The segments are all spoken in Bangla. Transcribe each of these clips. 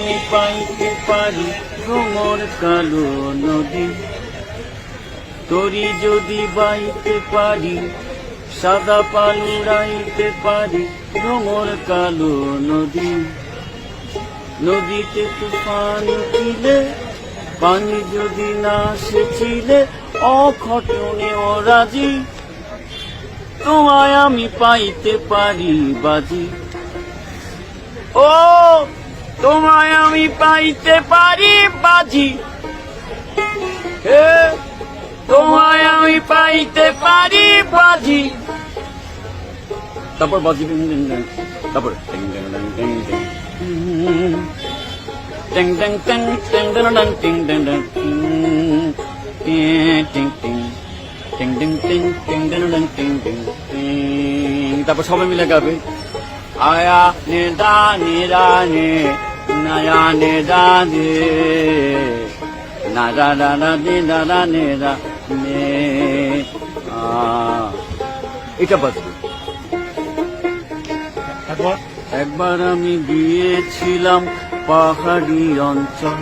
আমি পাইতে পারি ভ্রমর কালো নদী। তরি যদি বাইতে পারি, সাদা পালু রাইতে পারি ভ্রমর কালো নদী। নদীতে তুফান উঠিলে, পানি যদি না সেচিলে অঘটনে ও রাজি। তোমায় আমি পাইতে পারি বাজি। ও তোমায় আমি পাইতে পারি বাজি তোমায় আমি পাইতে পারি বাজি তারপর বাজি তারপর ডিং ডিং ডিং ডিং ডিং ডিং ডিং ডিং ডিং ডিং ডিং ডিং তারপর সবাই মিলে গাবে আয়া নে দা নে দা নে নায়া নে দা না দা দা দা নে নে এটা বাজবে একবার। একবার আমি গিয়েছিলাম পাহাড়ি অঞ্চল।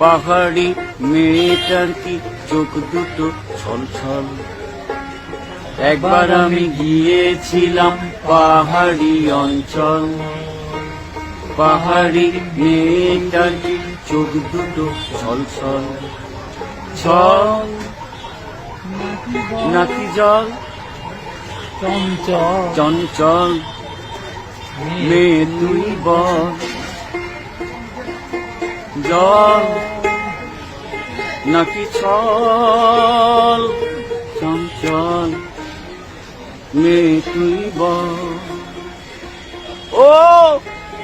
পাহাড়ি মেয়েটার কি চোখ দুটো ছল ছল একবার আমি গিয়েছিলাম পাহাড়ি অঞ্চল। পাহাড়ি মেয়েটার চোখ দুটো ছল ছল। ছল নাকি জল? চঞ্চল। চঞ্চল। মেয়ে তুই বল। জল। নাকি ছল? চঞ্চল। মেয়ে তুই বল। ও!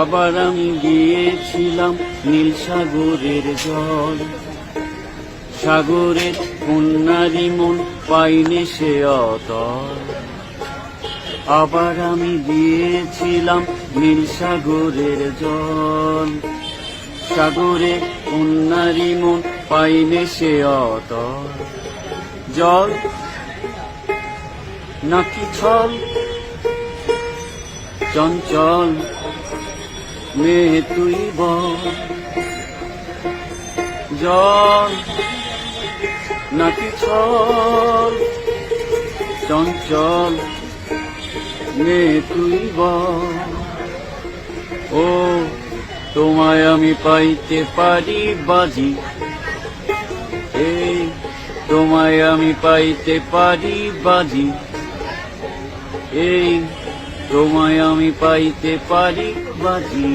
আবার আমি গিয়েছিলাম নীল সাগরের জল। সাগরের কন্যারি মন পাইনি সে অতল। আবার আমি গিয়েছিলাম নীল সাগরের জল। সাগরে কন্যারি মন পাইনি সে অতল। জল? নাকি ছল? চঞ্চল? মেয়ে তুই জল নাকি ছল? চঞ্চল মেয়ে তুই ও, তোমায় আমি পাইতে পারি বাজি। তোমায় আমি পাইতে পারি বাজি। এই তোমায় আমি পাইতে পারি বাজি।